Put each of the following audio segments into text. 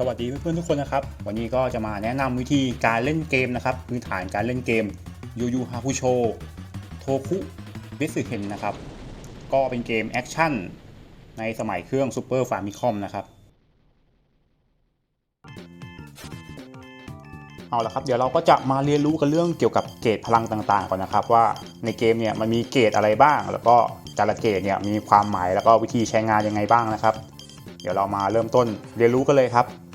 สวัสดีเพื่อนๆทุกคนนะครับ วันนี้ก็จะมาแนะนำวิธีการเล่นเกมนะครับพื้นฐานการเล่นเกมยูยูฮาคุโชโทคุบิสึเฮนนะครับ ก็เป็นเกมแอคชั่นในสมัยเครื่องซูเปอร์ฟาร์มิคอมนะครับ เอาละครับ เดี๋ยวเราก็จะมาเรียนรู้กันเรื่องเกี่ยวกับเกรดพลังต่างๆ ก่อนนะครับ ว่าในเกมเนี่ยมันมีเกรดอะไรบ้าง แล้วก็แต่ละเกรดเนี่ยมีความหมายแล้วก็วิธีใช้งานยังไงบ้างนะครับ เดี๋ยวเรามาเริ่มต้นเรียนรู้กันเลยครับ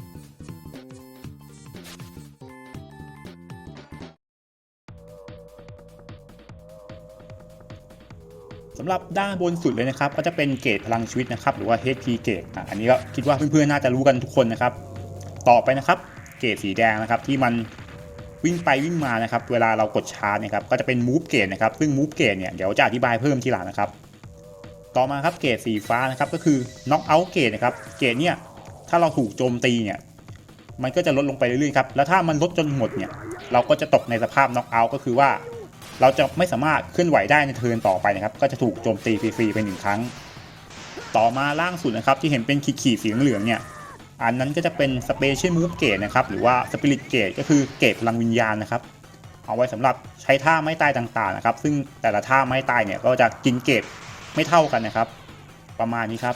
ำหรับด้านบนสุดเลยนะครับ ก็จะเป็นเกรดพลังชีวิตนะครับ หรือว่า HP เกรดอันนี้ก็คิดว่าเพื่อนๆน่าจะรู้กันทุกคนนะครับ ต่อไปนะครับ เกรดสีแดงนะครับ ที่มันวิ่งไปวิ่งมานะครับ เวลาเรากดชาร์จนะครับก็จะเป็น move เกรดนะครับซึ่ง move เกรดเนี่ยเดี๋ยวจะอธิบายเพิ่มทีหลังนะครับ ต่อมาครับเกรดสีฟ้านะครับก็คือ knock out เกรดนะครับเกรดเนี่ยถ้าเราถูกโจมตีเนี่ยมันก็จะลดลงไปเรื่อยๆครับแล้วถ้ามันลดจนหมดเนี่ยเราก็จะตกในสภาพ knock out ก็คือว่า เราจะไม่สามารถเคลื่อนไหวได้ในเทิร์นต่อไปนะครับ ก็จะถูกโจมตีฟรีๆไปหนึ่งครั้ง ต่อมาล่างสุดนะครับที่เห็นเป็นขีดๆสีเหลืองเนี่ยอันนั้นก็จะเป็น Special Move เกรดนะครับหรือว่า Spirit เกรดก็คือเกรดพลังวิญญาณนะครับ เอาไว้สำหรับใช้ท่าไม้ตายต่างๆนะครับ ซึ่งแต่ละท่าไม้ตายเนี่ยก็จะกินเกรดไม่เท่ากันนะครับ ประมาณนี้ครับ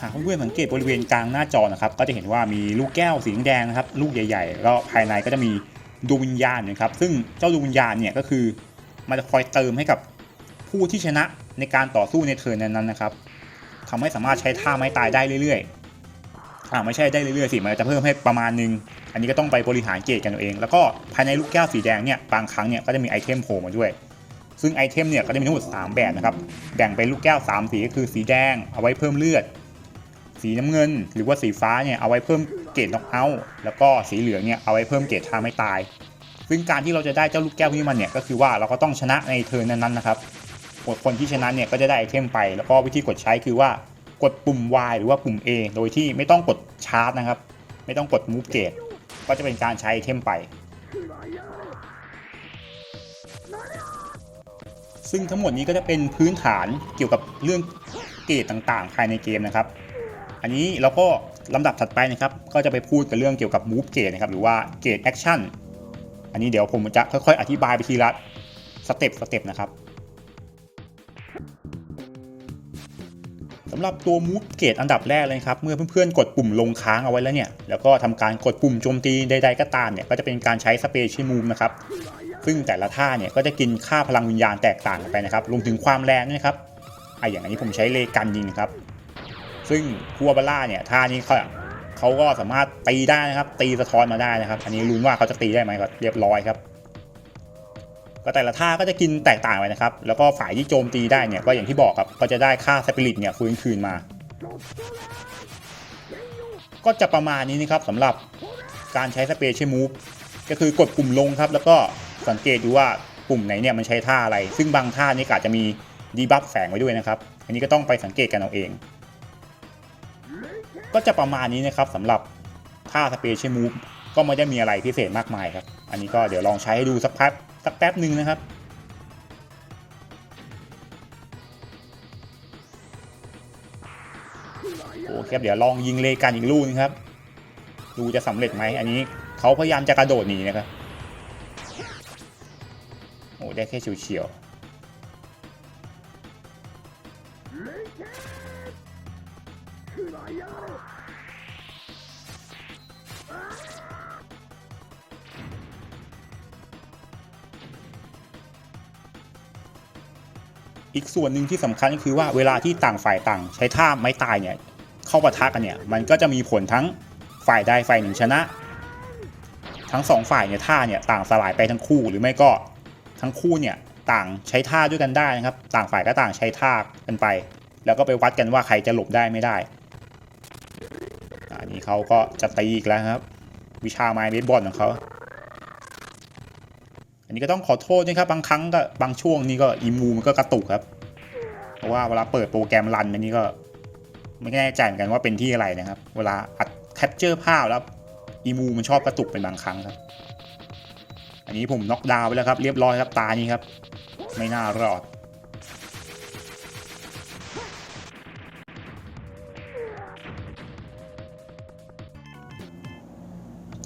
หากเพื่อนๆสังเกตบริเวณกลางหน้าจอนะครับ ก็จะเห็นว่ามีลูกแก้วสีแดงนะครับ ลูกใหญ่ๆแล้วภายในก็จะมี ดวงวิญญาณนะครับ ซึ่งเจ้าดวงวิญญาณเนี่ยก็คือมันจะคอยเติมให้กับผู้ที่ชนะในการต่อสู้ในเทิร์นนั้นๆนะครับทำให้สามารถใช้ท่าไม้ตายได้เรื่อยๆอ่าไม่ใช่ได้เรื่อยๆสิ มันจะเพิ่มให้ประมาณนึง อันนี้ก็ต้องไปบริหารเกจกันเอาเอง แล้วก็ภายในลูกแก้วสีแดงเนี่ย บางครั้งเนี่ยก็จะมีไอเทมโผล่มาด้วย ซึ่งไอเทมเนี่ยก็จะมีทั้งหมด 3 แบบนะครับ แบ่งเป็นลูกแก้ว 3 สีก็คือสีแดงเอาไว้เพิ่มเลือด สีน้ำเงิน หรือว่าสีฟ้าเนี่ยเอาไว้เพิ่ม เกรดน็อกเอาท์แล้วก็สีเหลืองเนี่ยเอาไว้เพิ่มเกรดท่าไม่ตาย ซึ่งการที่เราจะได้เจ้าลูกแก้วนี้มันเนี่ยก็คือว่าเราก็ต้องชนะในเทิร์นนั้นๆนะครับคนที่ชนะเนี่ยก็จะได้ไอเทมไป แล้วก็วิธีกดใช้คือว่ากดปุ่ม Y หรือว่าปุ่ม A โดยที่ไม่ต้องกดชาร์จนะครับ ไม่ต้องกด move gate ก็จะเป็นการใช้ไอเทมไป ซึ่งทั้งหมดนี้ก็จะเป็นพื้นฐานเกี่ยวกับเรื่องเกรดต่างๆ ภายในเกมนะครับ อันนี้เราก็ ลำดับถัดไปนะครับก็จะไปพูดกันเรื่องเกี่ยวกับ move gate นะครับหรือว่าเกรด action อันนี้เดี๋ยวผมจะค่อยๆ อธิบายไปทีละสเต็ปสเต็ปนะครับสำหรับตัว move gate อันดับแรกเลยครับ เมื่อเพื่อนๆ กดปุ่มลงค้างเอาไว้แล้วเนี่ย แล้วก็ทำการกดปุ่มโจมตีใดๆก็ตามเนี่ย ก็จะเป็นการใช้ special move นะครับ ซึ่งแต่ละท่าเนี่ย ก็จะกินค่าพลังวิญญาณแตกต่างกันไปนะครับ รวมถึงความแรงนะครับไออย่างอันนี้ผมใช้เลกันยิงนะครับ ซึ่งคัวบาร่าเนี่ยท่านี้เขาเขาก็สามารถตีได้นะครับ ตีสะท้อนมาได้นะครับ อันนี้ลุ้นว่าเขาจะตีได้ไหมก็เรียบร้อยครับ ก็แต่ละท่าก็จะกินแตกต่างไปนะครับ แล้วก็ฝ่ายที่โจมตีได้เนี่ยก็อย่างที่บอกครับก็จะได้ค่าสปิริตเนี่ยฟื้นคืนมา ก็จะประมาณนี้นะครับสำหรับการใช้สเปเชียลมูฟก็คือกดปุ่มลงครับ แล้วก็สังเกตดูว่าปุ่มไหนเนี่ยมันใช้ท่าอะไร ซึ่งบางท่านี่อาจจะมีดีบัฟแฝงไว้ด้วยนะครับ อันนี้ก็ต้องไปสังเกตกันเอาเอง ก็จะประมาณนี้นะครับสำหรับท่าสเปเชียลมูฟก็ไม่ได้มีอะไรพิเศษมากมายครับ อันนี้ก็เดี๋ยวลองใช้ให้ดูสักพักสักแป๊บหนึ่งนะครับโอเคคบเดี๋ยวลองยิงเลกันอีกลูกนึงครับ ดูจะสำเร็จไหมอันนี้เขาพยายามจะกระโดดหนีนะครับโอ้ได้แค่เฉียวๆ ส่วนหนึ่งที่สำคัญก็คือว่าเวลาที่ต่างฝ่ายต่าง ใช้ท่าไม้ตายเนี่ยเข้าปะทะกันเนี่ยมันก็จะมีผลทั้งฝ่ายใดฝ่ายหนึ่งชนะ ทั้งสองฝ่ายเนี่ยท่าเนี่ยต่างสลายไปทั้งคู่หรือไม่ก็ทั้งคู่เนี่ยต่างใช้ท่าด้วยกันได้นะครับ ต่างฝ่ายก็ต่างใช้ท่ากันไป แล้วก็ไปวัดกันว่าใครจะหลบได้ไม่ได้อันนี้เขาก็จะตีอีกแล้วครับ วิชาไม้เบสบอลของเขาอันนี้ก็ต้องขอโทษนะครับบางครั้งก็บางช่วงนี้ก็อีมูมันก็กระตุกครับ เพราะว่าเวลาเปิดโปรแกรมรันอันนี้ก็ ไม่แน่ใจเหมือนกันว่าเป็นที่อะไรนะครับ เวลาอัดแคปเจอร์ภาพแล้วอีมูมันชอบกระตุกเป็นบางครั้งครับ อันนี้ผมน็อกดาวน์ไปแล้วครับ เรียบร้อยครับตานี้ครับ ไม่น่ารอด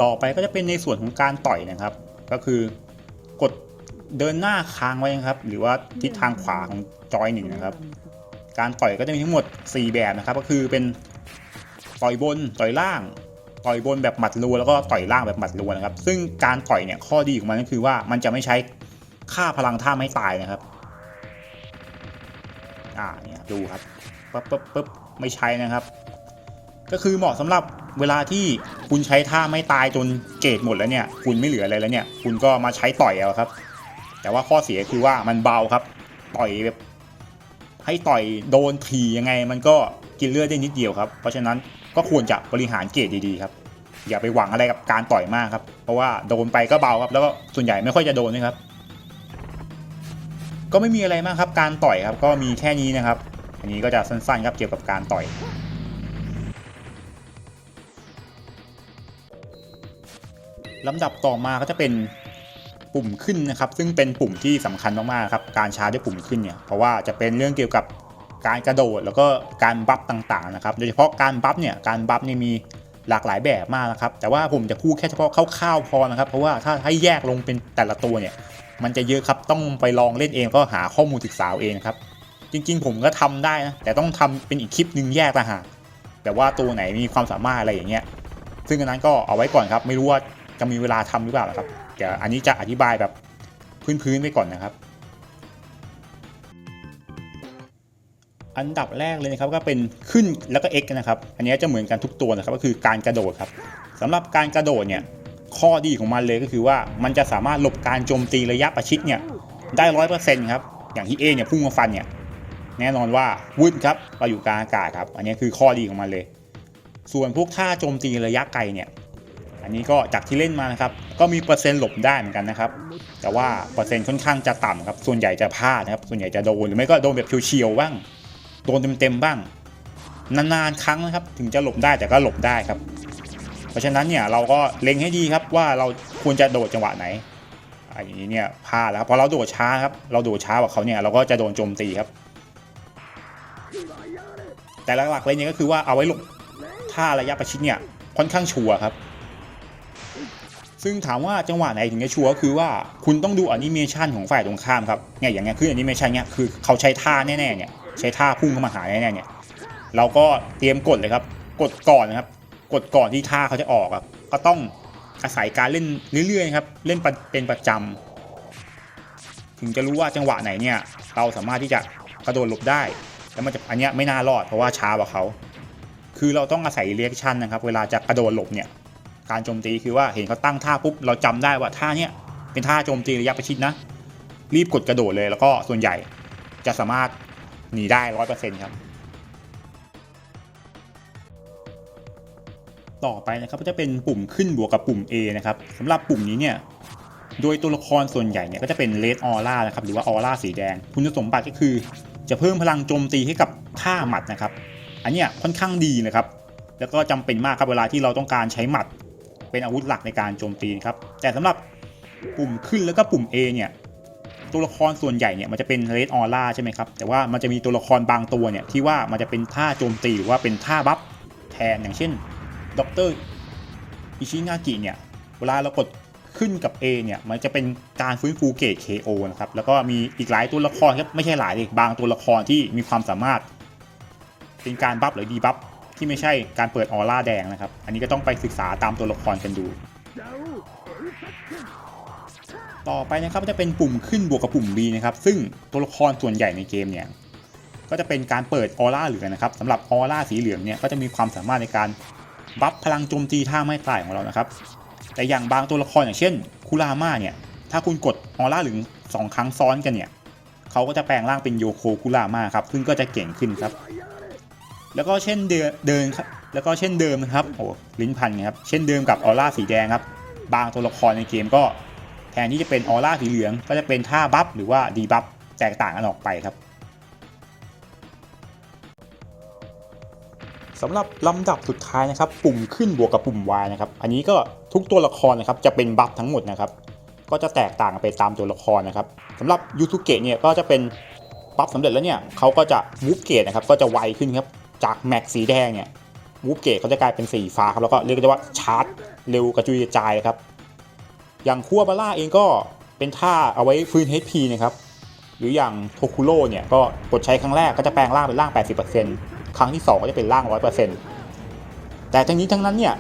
ต่อไปก็จะเป็นในส่วนของการต่อยนะครับ ก็คือกดเดินหน้าค้างไว้นะครับ หรือว่าทิศทางขวาของ จอยหนึ่งนะครับ การต่อยก็จะมีทั้งหมด 4 แบบนะครับ ก็คือเป็นต่อยบนต่อยล่าง ต่อยบนแบบหมัดรัวแล้วก็ต่อยล่างแบบหมัดรัวนะครับ ซึ่งการต่อยเนี่ยข้อดีของมันก็คือว่ามันจะไม่ใช้ค่าพลังท่าไม่ตายนะครับ อ่าเนี่ยดูครับปึ๊บปึ๊บปึ๊บไม่ใช้นะครับ ก็คือเหมาะสำหรับเวลาที่คุณใช้ท่าไม่ตายจนเกรดหมดแล้วเนี่ย คุณไม่เหลืออะไรแล้วเนี่ย คุณก็มาใช้ต่อยเอาครับ แต่ว่าข้อเสียคือว่ามันเบาครับ ต่อยแบบ ให้ต่อยโดนทียังไง มันก็กินเลือดได้นิดเดียวครับ เพราะฉะนั้นก็ควรจะบริหารเกรดดีๆครับ อย่าไปหวังอะไรกับการต่อยมากครับ เพราะว่าโดนไปก็เบาครับ แล้วก็ส่วนใหญ่ไม่ค่อยจะโดนนะครับ ก็ไม่มีอะไรมากครับ การต่อยครับ ก็มีแค่นี้นะครับ อันนี้ก็จะสั้นๆครับเกี่ยวกับการต่อยลำดับต่อมาก็จะเป็น ปุ่มขึ้นนะครับ ซึ่งเป็นปุ่มที่สำคัญมากๆครับ การชาร์จด้วยปุ่มขึ้นเนี่ย เพราะว่าจะเป็นเรื่องเกี่ยวกับการกระโดดแล้วก็การบัฟต่างๆนะครับ โดยเฉพาะการบัฟเนี่ย การบัฟเนี่ยมีหลากหลายแบบมากนะครับ แต่ว่าผมจะพูดแค่เฉพาะคร่าวๆพอนะครับ เพราะว่าถ้าให้แยกลงเป็นแต่ละตัวเนี่ย มันจะเยอะครับ ต้องไปลองเล่นเองก็หาข้อมูลศึกษาเอาเองครับ จริงๆ ผมก็ทำได้นะ แต่ต้องทำเป็นอีกคลิปหนึ่งแยกต่างหากแต่ว่าตัวไหนมีความสามารถอะไรอย่างเงี้ย ซึ่งอันนั้นก็เอาไว้ก่อนครับ ไม่รู้ว่าจะมีเวลาทำหรือเปล่านะครับ เดี๋ยวอันนี้จะอธิบายแบบพื้นๆไปก่อนนะครับ อันดับแรกเลยนะครับก็เป็นขึ้นแล้วก็ X นะครับ อันนี้จะเหมือนกันทุกตัวนะครับก็คือการกระโดดครับสำหรับการกระโดดเนี่ยข้อดีของมันเลยก็คือว่ามันจะสามารถหลบการโจมตีระยะประชิดเนี่ยได้ร้อยเปอร์เซ็นต์ครับอย่างที่เอเนี่ยพุ่งมาฟันเนี่ยแน่นอนว่าวุ่นครับเราอยู่กลางอากาศครับ อันนี้คือข้อดีของมันเลย ส่วนพวกท่าโจมตีระยะไกลเนี่ย อันนี้ก็จากที่เล่นมานะครับ ก็มีเปอร์เซ็นต์หลบได้เหมือนกันนะครับ แต่ว่าเปอร์เซ็นต์ค่อนข้างจะต่ำครับ ส่วนใหญ่จะพลาดนะครับ ส่วนใหญ่จะโดนหรือไม่ก็โดนแบบเฉียวๆบ้าง โดนเต็มๆบ้าง นานๆครั้งนะครับ ถึงจะหลบได้แต่ก็หลบได้ครับ เพราะฉะนั้นเนี่ยเราก็เล็งให้ดีครับว่าเราควรจะโดดจังหวะไหนอันนี้เนี่ยพลาดแล้วครับพอเราโดดช้าครับ เราโดดช้ากว่าเขาเนี่ยเราก็จะโดนโจมตีครับ แต่หลักๆเลยเนี่ยก็คือว่าเอาไว้หลบท่าระยะประชิดเนี่ยค่อนข้างชัวร์ครับ ซึ่งถามว่าจังหวะไหนถึงจะชัวร์ก็คือว่าคุณต้องดูแอนิเมชันของฝ่ายตรงข้ามครับเนี่ยอย่างเงี้ยคือแอนิเมชันเนี่ยคือเขาใช้ท่าแน่ๆเนี่ยใช้ท่าพุ่งเข้ามาหาแน่ๆเนี่ยเราก็เตรียมกดเลยครับ กดก่อนนะครับ กดก่อนที่ท่าเขาจะออกครับก็ต้องอาศัยการเล่นเรื่อยๆครับเล่นเป็นประจำถึงจะรู้ว่าจังหวะไหนเนี่ยเราสามารถที่จะกระโดดหลบได้แล้วมันจะอันเนี้ยไม่น่ารอดเพราะว่าช้ากว่าเขาคือเราต้องอาศัยเรียกชันนะครับ เวลาจะกระโดดหลบเนี่ย การโจมตีคือว่าเห็นเขาตั้งท่าปุ๊บเราจำได้ว่าท่าเนี้ยเป็นท่าโจมตีระยะประชิดนะ รีบกดกระโดดเลยแล้วก็ส่วนใหญ่จะสามารถหนีได้ร้อยเปอร์เซ็นต์ครับ ต่อไปนะครับก็จะเป็นปุ่มขึ้นบวกกับปุ่ม A นะครับสำหรับปุ่มนี้เนี่ยโดยตัวละครส่วนใหญ่เนี่ยก็จะเป็นเลดออร่านะครับหรือว่าออร่าสีแดง คุณสมบัติก็คือ จะเพิ่มพลังโจมตีให้กับท่าหมัดนะครับ อันเนี้ยค่อนข้างดีนะครับ แล้วก็จำเป็นมากครับเวลาที่เราต้องการใช้หมัด เป็นอาวุธหลักในการโจมตีครับ แต่สำหรับปุ่มขึ้นแล้วก็ปุ่ม A เนี่ยตัวละครส่วนใหญ่เนี่ยมันจะเป็นเลดออร่าใช่ไหมครับ แต่ว่ามันจะมีตัวละครบางตัวเนี่ยที่ว่ามันจะเป็นท่าโจมตีหรือว่าเป็นท่าบัฟแทนอย่างเช่นดรอิชินากิเนี่ยเวลาเรากดขึ้นกับ A เนี่ยมันจะเป็นการฟื้นฟูเกรด KO นะครับแล้วก็มีอีกหลายตัวละครครับไม่ใช่หลายเลยบางตัวละครที่มีความสามารถ เป็นการบัฟหรือดีบัฟ ที่ไม่ใช่การเปิดออร่าแดงนะครับ อันนี้ก็ต้องไปศึกษาตามตัวละครกันดู ต่อไปนะครับจะเป็นปุ่มขึ้นบวกกับปุ่ม B นะครับ ซึ่งตัวละครส่วนใหญ่ในเกมเนี่ยก็จะเป็นการเปิดออร่าเหลืองนะครับสำหรับออร่าสีเหลืองเนี่ยก็จะมีความสามารถในการบัฟพลังโจมตีท่าไม่ตายของเรานะครับ แต่อย่างบางตัวละครอย่างเช่นคุราม่าเนี่ยถ้าคุณกดออร่าเหลืองสองครั้งซ้อนกันเนี่ยเขาก็จะแปลงร่างเป็นโยโคคุราม่าครับซึ่งก็จะเก่งขึ้นครับ แล้วก็เช่นเดิมเดินครับแล้วก็เช่นเดิมนะครับโอ้ลิ้นพันครับเช่นเดิมกับออร่าสีแดงครับบางตัวละครในเกมก็แทนที่จะเป็นออร่าสีเหลือง ก็จะเป็นท่าบัฟหรือว่าดีบัฟแตกต่างกันออกไปครับสำหรับลำดับสุดท้ายนะครับ ปุ่มขึ้นบวกกับปุ่ม Y นะครับ อันนี้ก็ทุกตัวละครนะครับจะเป็นบัฟทั้งหมดนะครับ ก็จะแตกต่างไปตามตัวละครนะครับสำหรับยูทูเกะเนี่ยก็จะเป็นบัฟสำเร็จแล้วเนี่ยเขาก็จะมูฟเกตนะครับก็จะไวขึ้นครับ จากแม็กสีแดงเนี่ยวูฟเกตเขาจะกลายเป็นสีฟ้าครับแล้วก็เรียกได้ว่าชาร์จเร็วกระจุยกระจายครับ อย่างคัวบาร่าเองก็เป็นท่าเอาไว้ฟื้น HP นะครับหรืออย่างโทคุโร่เนี่ยก็กดใช้ครั้งแรกก็จะแปลงร่างเป็นร่าง 80%ครั้งที่ 2 ก็จะเป็นร่าง 100%แต่ทั้งนี้ทั้งนั้นเนี่ย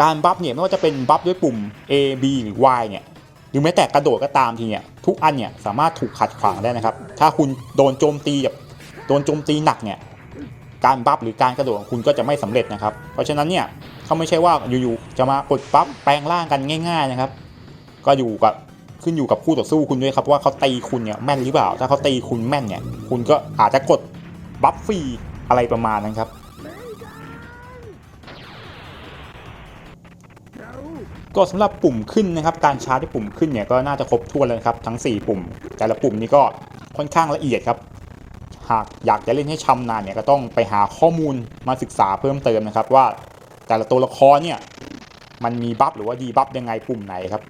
การบัฟเนี่ยไม่ว่าจะเป็นบัฟด้วยปุ่ม A B หรือ Y เนี่ยหรือแม้แต่กระโดดก็ตามทีเนี่ยทุกอันเนี่ยสามารถถูกขัดขวางได้นะครับ ถ้าคุณโดนโจมตีแบบโดนโจมตีหนักเนี่ย การบัฟหรือการกระโดดของคุณก็จะไม่สำเร็จนะครับ เพราะฉะนั้นเนี่ยเขาไม่ใช่ว่าอยู่ๆจะมากดปั๊บแปลงร่างกันง่าย ๆนะครับ ก็อยู่กับขึ้นอยู่กับคู่ต่อสู้คุณด้วยครับว่าเขาตีคุณเนี่ยแม่นหรือเปล่า ถ้าเขาตีคุณแม่นเนี่ยคุณก็อาจจะกดบัฟฟรีอะไรประมาณนั้นครับก็สำหรับปุ่มขึ้นนะครับ การชาร์จที่ปุ่มขึ้นเนี่ยก็น่าจะครบถ้วนแล้วครับทั้ง 4 ปุ่ม แต่ละปุ่มนี้ก็ค่อนข้างละเอียดครับ หากอยากจะเล่นให้ชำนาญเนี่ยก็ต้องไปหาข้อมูลมาศึกษาเพิ่มเติมนะครับ ว่าแต่ละตัวละครเนี่ยมันมีบัฟหรือว่าดีบัฟยังไงปุ่มไหนครับ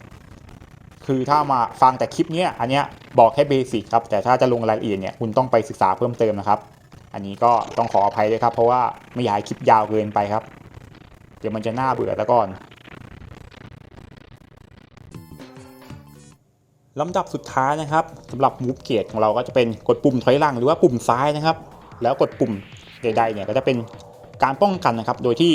คือถ้ามาฟังแต่คลิปเนี้ยอันเนี้ยบอกแค่เบสิกครับแต่ถ้าจะลงรายละเอียดเนี่ยคุณต้องไปศึกษาเพิ่มเติมนะครับ อันนี้ก็ต้องขออภัยด้วยครับ เพราะว่าไม่อยากให้คลิปยาวเกินไปครับ เดี๋ยวมันจะน่าเบื่อแล้วก่อน ลำดับสุดท้ายนะครับสำหรับมูฟเกตของเราก็จะเป็นกดปุ่มถอยหลังหรือว่าปุ่มซ้ายนะครับ แล้วกดปุ่มใด ๆเนี่ยก็จะเป็นการป้องกันนะครับ โดยที่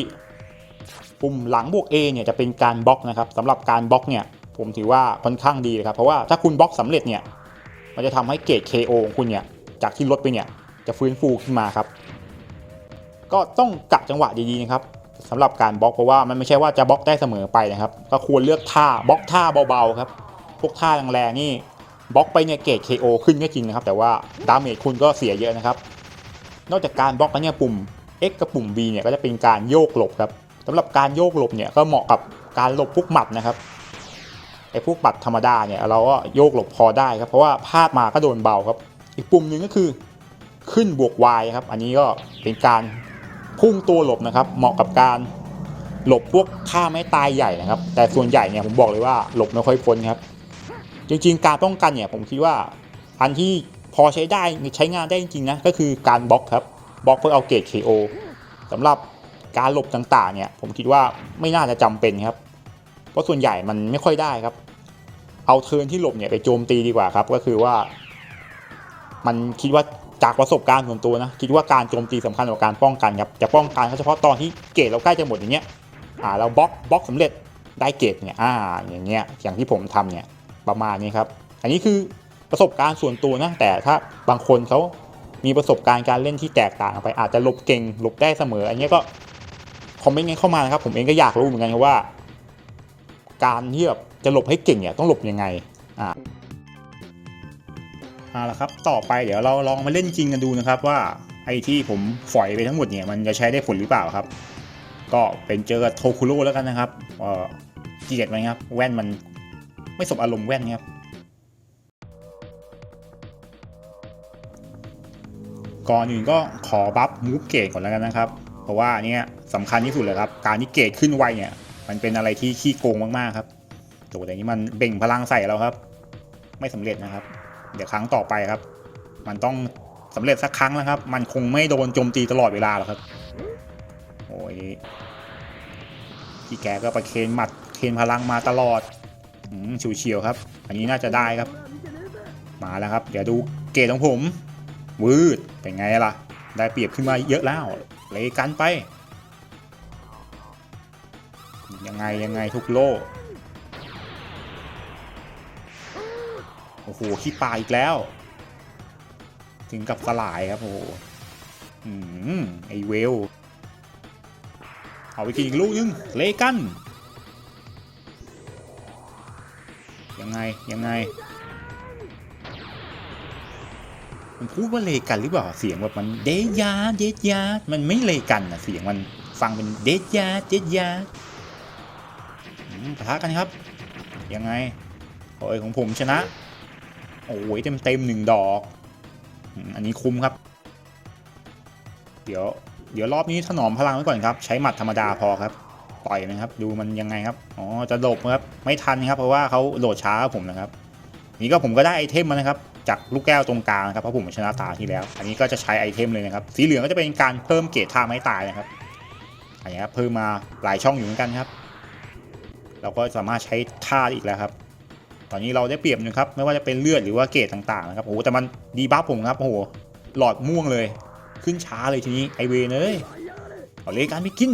ปุ่มหลังบวก A เนี่ยจะเป็นการบล็อกนะครับสำหรับการบล็อกเนี่ยผมถือว่าค่อนข้างดีเลยครับ เพราะว่าถ้าคุณบล็อกสำเร็จเนี่ยมันจะทำให้เกรด KO ของคุณเนี่ยจากที่ลดไปเนี่ยจะฟื้นฟูขึ้นมาครับ ก็ต้องกะจังหวะดีๆนะครับสำหรับการบล็อกเพราะว่ามันไม่ใช่ว่าจะบล็อกได้เสมอไปนะครับ ก็ควรเลือกท่าบล็อกท่าเบาๆครับ พวกท่าแรงๆนี่บล็อกไปเนี่ยเกรด KO ขึ้นก็จริงนะครับ แต่ว่าดาเมจคุณก็เสียเยอะนะครับ นอกจากการบล็อกแล้วเนี่ยปุ่ม X กับปุ่ม B เนี่ยก็จะเป็นการโยกหลบครับสำหรับการโยกหลบเนี่ยก็เหมาะกับการหลบพวกหมัดนะครับไอ้พวกหมัดธรรมดาเนี่ยเราก็โยกหลบพอได้ครับเพราะว่าพลาดมาก็โดนเบาครับ อีกปุ่มหนึ่งก็คือขึ้นบวก Y ครับ อันนี้ก็เป็นการพุ่งตัวหลบนะครับ เหมาะกับการหลบพวกท่าไม้ตายใหญ่นะครับ แต่ส่วนใหญ่เนี่ยผมบอกเลยว่าหลบไม่ค่อยพ้นครับ จริงๆ การป้องกันเนี่ยผมคิดว่า อันที่พอใช้ได้ใช้งานได้จริงๆนะก็คือการบล็อกครับบล็อกเพื่อเอาเกรด KO สำหรับการหลบต่างๆเนี่ยผมคิดว่าไม่น่าจะจำเป็นครับ เพราะส่วนใหญ่มันไม่ค่อยได้ครับ เอาเทิร์นที่หลบเนี่ยไปโจมตีดีกว่าครับ ก็คือว่า มันคิดว่าจากประสบการณ์ส่วนตัวนะคิดว่าการโจมตีสำคัญกว่าการป้องกันครับจะป้องกันเฉพาะตอนที่เกรดเราใกล้จะหมดอย่างเงี้ยอ่าเราบล็อกบล็อกสำเร็จได้เกรดเนี่ยอ่าอย่างเงี้ยอย่างที่ผมทำเนี่ย ประมาณนี้ครับ อันนี้คือประสบการณ์ส่วนตัวนะ แต่ถ้าบางคนเขามีประสบการณ์การเล่นที่แตกต่างกันไป อาจจะหลบเก่งหลบได้เสมอ อันนี้ก็คอมเมนต์กันเข้ามานะครับ ผมเองก็อยากรู้เหมือนกันว่า การที่แบบจะหลบให้เก่งเนี่ยต้องหลบยังไงอ่าเอาละครับต่อไปเดี๋ยวเราลองมาเล่นจริงกันดูนะครับว่าไอ้ที่ผมฝอยไปทั้งหมดเนี่ย มันจะใช้ได้ผลหรือเปล่าครับ ก็เป็นเจอกับโทคุโร่แล้วกันนะครับเออเกลียดไหมครับ แว่นมัน ไม่สบอารมณ์แว่นครับ ก่อนอื่นก็ขอบัฟมูฟเกตก่อนแล้วกันนะครับ เพราะว่าเนี่ยสำคัญที่สุดเลยครับ การที่เกตขึ้นไวเนี่ย มันเป็นอะไรที่ขี้โกงมากๆครับโตัวแต่นี้มันเบ่งพลังใส่เราครับ ไม่สำเร็จนะครับ เดี๋ยวครั้งต่อไปครับ มันต้องสำเร็จสักครั้งนะครับ มันคงไม่โดนโจมตีตลอดเวลาหรอกครับ โอ้ยพี่แกก็ประเคนหมัดเคนพลังมาตลอด ชิวเฉียวครับ อันนี้น่าจะได้ครับ มาแล้วครับ เดี๋ยวดูเกรดของผมวืดเป็นไงล่ะ ได้เปรียบขึ้นมาเยอะแล้ว เลยกันไป ยังไงยังไงทุกโลโอ้โหขี้ปลาอีกแล้ว ถึงกับสลายครับโอ้โหอืมไอเวล เอาไปกินอีกลูกนึงเลกัน ยังไงยังไงมันพูดว่าเลกันหรือเปล่าเสียงแบบมันเดยาเดยามันไม่เลกันอะเสียงมันฟังเป็นเดยาเดยาปะทะกันครับ ยังไงโอ้ยของผมชนะ โอ้ยเต็มเต็มหนึ่งดอก อันนี้คุ้มครับ เดี๋ยว เดี๋ยวรอบนี้ถนอมพลังไว้ก่อนครับ ใช้หมัดธรรมดาพอครับ ต่อยนะครับ ดูมันยังไงครับอ๋อจะหลบครับไม่ทันครับ เพราะว่าเขาโหลดช้าผมนะครับนี่ก็ผมก็ได้ไอเทมมานะครับจากลูกแก้วตรงกลางนะครับเพราะผมชนะตาที่แล้ว อันนี้ก็จะใช้ไอเทมเลยนะครับ สีเหลืองก็จะเป็นการเพิ่มเกรดท่าไม้ตายนะครับนนี้ครับเพิ่มมาหลายช่องอยู่เหมือนกันครับ เราก็สามารถใช้ท่าอีกแล้วครับ ตอนนี้เราได้เปรียบนะครับไม่ว่าจะเป็นเลือดหรือว่าเกรดต่างๆนะครับโอ้โหแต่มันดีบัฟผมครับโอ้โหหลอดม่วงเลย ขึ้นช้าเลยทีนี้ไอเวนเอ้ยเอาเลยการไปกิน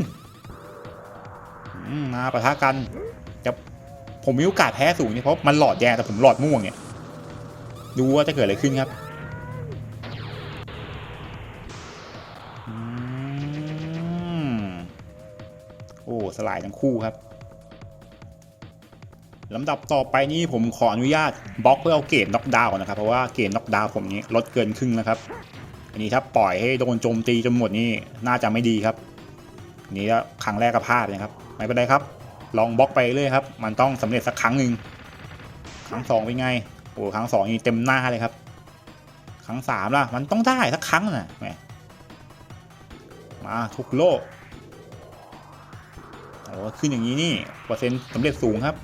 มาปะทะกันจะผมมีโอกาสแพ้สูงเนี่ยเพราะมันหลอดแดงแต่ผมหลอดม่วงเนี่ย ดูว่าจะเกิดอะไรขึ้นครับอโอ้สลายทั้งคู่ครับลำดับต่อไปนี้ผมขออนุญาตบล็อกเพื่อเอาเกรดน็อกดาวน์นะครับเพราะว่าเกรดน็อกดาวน์ผมนี้ลดเกินครึ่งนะครับ อันนี้ถ้าปล่อยให้โดนโจมตีจนหมดนี่น่าจะไม่ดีครับนนี้ก็ครั้งแรกก็พลาดนะครับ ไม่เป็นไรครับ ลองบล็อกไปเรื่อยครับ มันต้องสำเร็จสักครั้งหนึ่งครั้งสองเป็นไงโอ้ครั้งสองนี่เต็มหน้าเลยครับ ครั้งสามล่ะ มันต้องได้สักครั้งน่ะแหมมาทุกโลกโอ้ขึ้นอย่างนี้นี่เปอร์เซ็นต์สำเร็จสูงครับ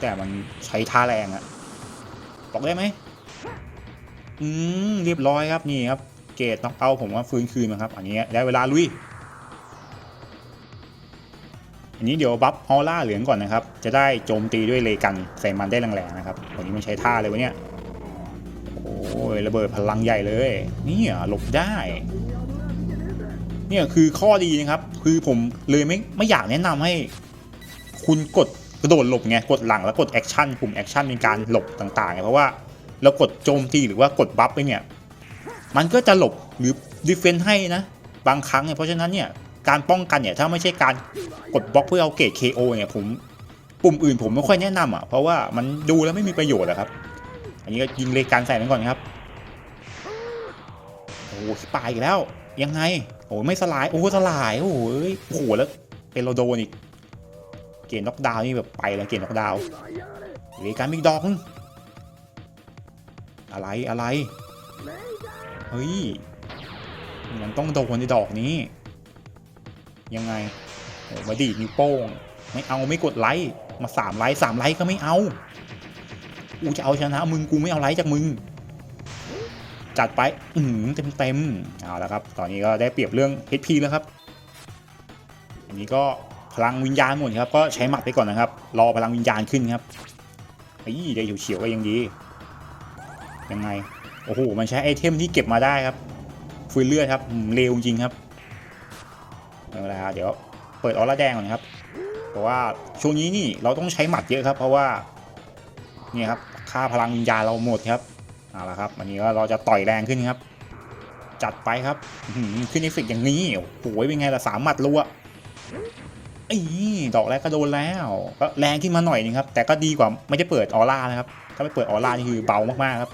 แต่มันใช้ท่าแรงอะบอกได้ไหมอืมเรียบร้อยครับนี่ครับ เกตน็อกเอาผมว่าฟื้นคืนมาครับ อันนี้ได้เวลาลุย อันนี้เดี๋ยวบัฟฮอลล่าเหลืองก่อนนะครับ จะได้โจมตีด้วยเลกันใส่มันได้แรงๆนะครับวันนี้มันใช้ท่าเลยวะเนี่ยโอ้ยระเบิดพลังใหญ่เลยนี่หลบได้ เนี่ยคือข้อดีนะครับ คือผมเลยไม่ไม่อยากแนะนำให้ คุณกดกระโดดหลบไงกดหลังแล้วกดแอคชั่นปุ่มแอคชั่นในการหลบต่างๆเพราะว่าเรากดโจมตีหรือว่ากดบัฟไปเนี่ย มันก็จะหลบหรือดีเฟนต์ให้นะ บางครั้งเนี่ยเพราะฉะนั้นเนี่ย การป้องกันเนี่ยถ้าไม่ใช่การกดบล็อกเพื่อเอาเกรด KO เนี่ยผมปุ่มอื่นผมไม่ค่อยแนะนำอะเพราะว่ามันดูแล้วไม่มีประโยชน์อะครับ อันนี้ก็ยิงเลการใส่มันก่อนครับโอ้โหสปายอีกแล้วยังไงโอ้ไม่สลายโอ้สลายโอ้โหโอ้โหแล้วเป็นโราโดนอีกเกณฑ์น็อกดาวน์นี่แบบไปแล้วเกณฑ์น็อกดาวน์เลการมิกดอกอะไรอะไรเฮ้ยมันต้องโดนในดอกนี้ ยังไงมาดีดนิ้วโป้ง ไม่เอาไม่กดไลค์มาสามไลค์สามไลค์ก็ไม่เอากูจะเอาชนะมึงกูไม่เอาไลค์จากมึง จัดไปอืมเต็มเต็มเอาละครับ ตอนนี้ก็ได้เปรียบเรื่อง HP แล้วครับอันนี้ก็พลังวิญญาณหมดครับ ก็ใช้หมัดไปก่อนนะครับ รอพลังวิญญาณขึ้นครับไอ้ได้เฉียวๆก็ยังดียังไงโอ้โหมันใช้ไอเทมที่เก็บมาได้ครับฟืนเลือดครับเร็วจริงครับ ไม่เป็นไรครับเดี๋ยวเปิดออร่าแดงก่อนครับเพราะว่าช่วงนี้นี่เราต้องใช้หมัดเยอะครับ เพราะว่าเนี่ยครับค่าพลังวิญญาณเราหมดครับเอาละครับวันนี้ก็เราจะต่อยแรงขึ้นครับ จัดไปครับขึ้นเอฟเฟกต์อย่างนี้โอ้โหเป็นไงล่ะสามหมัดรัวอีดอกแรกก็โดนแล้วก็แรงขึ้นมาหน่อยนึงครับ แต่ก็ดีกว่าไม่ได้เปิดออร่านะครับ ถ้าไม่เปิดออร่านี่คือเบามากๆครับ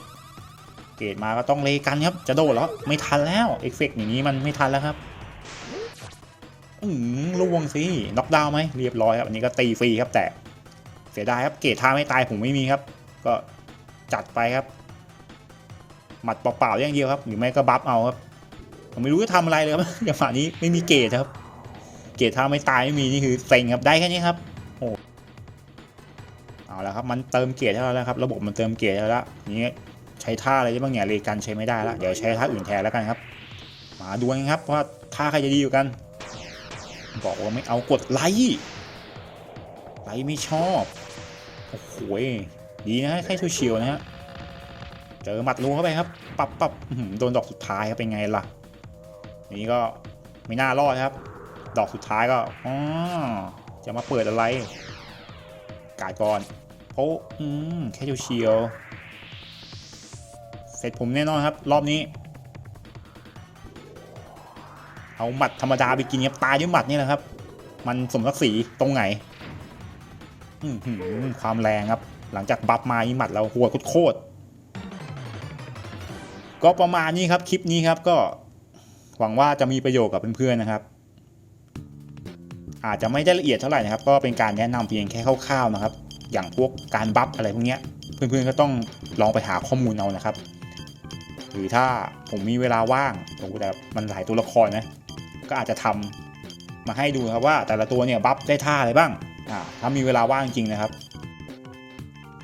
เกรดมาก็ต้องเลกันครับ จะโดนแล้วไม่ทันแล้วเอฟเฟกต์อย่างนี้มันไม่ทันแล้วครับ อืมล่วงสิน็อกดาวน์ไหมเรียบร้อยครับอันนี้ก็ตีฟรีครับแต่เสียดายครับเกรท่าไม่ตายผมไม่มีครับ ก็จัดไปครับ หมัดเปล่าๆอย่างเดียวครับ หรือไม่ก็บัฟเอาครับผมไม่รู้จะทำอะไรเลยครับอย่างฝ่านี้ไม่มีเกรดครับ เกรท่าไม่ตายไม่มีนี่คือเซ็งครับได้แค่นี้ครับโอ้เอาละครับมันเติมเกรดให้เราแล้วครับ ระบบมันเติมเกรดให้เราแล้วนี้ใช้ท่าอะไรได้บ้างเนี่ยเรกันใช้ไม่ได้แล้วเดี๋ยวใช้ท่าอื่นแทนแล้วกันครับ มาดูกันครับว่าท่าใครจะดีอยู่กัน บอกว่าไม่เอากดไลค์ไลค์ไม่ชอบ โอ้โหดีนะแค่เฉียวนะฮะ เจอหมัดรัวเข้าไปครับปับปับโดนดอกสุดท้ายครับเป็นไงล่ะ นี่ก็ไม่น่ารอดครับ ดอกสุดท้ายก็อ๋อจะมาเปิดอะไร กาดก่อนโอ้อืมแค่เฉียวเสร็จผมแน่นอนครับ รอบนี้ เอาหมัดธรรมดาไปกินครับตายด้วยหมัดนี่แหละครับ มันสมศักดิ์ศรีตรงไหนอื้อหือความแรงครับ หลังจากบัฟมานี่หมัดเราหัวโคตรก็ประมาณนี้ครับคลิปนี้ครับก็หวังว่าจะมีประโยชน์กับเพื่อนๆนะครับ อาจจะไม่ได้ละเอียดเท่าไหร่นะครับ ก็เป็นการแนะนำเพียงแค่คร่าวๆนะครับ อย่างพวกการบัฟอะไรพวกเนี้ยเพื่อนๆก็ต้องลองไปหาข้อมูลเอานะครับ หรือถ้าผมมีเวลาว่างโอ้แต่มันหลายตัวละครนะ ก็อาจจะทำมาให้ดูครับว่าแต่ละตัวเนี่ยบัฟได้ท่าอะไรบ้างอ่าถ้ามีเวลาว่างจริงนะครับ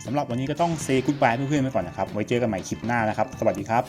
สำหรับวันนี้ก็ต้องเซ y กุ d บายเพื่อนๆไปก่อนนะครับ ไว้เจอกันใหม่คลิปหน้านะครับ สวัสดีครับ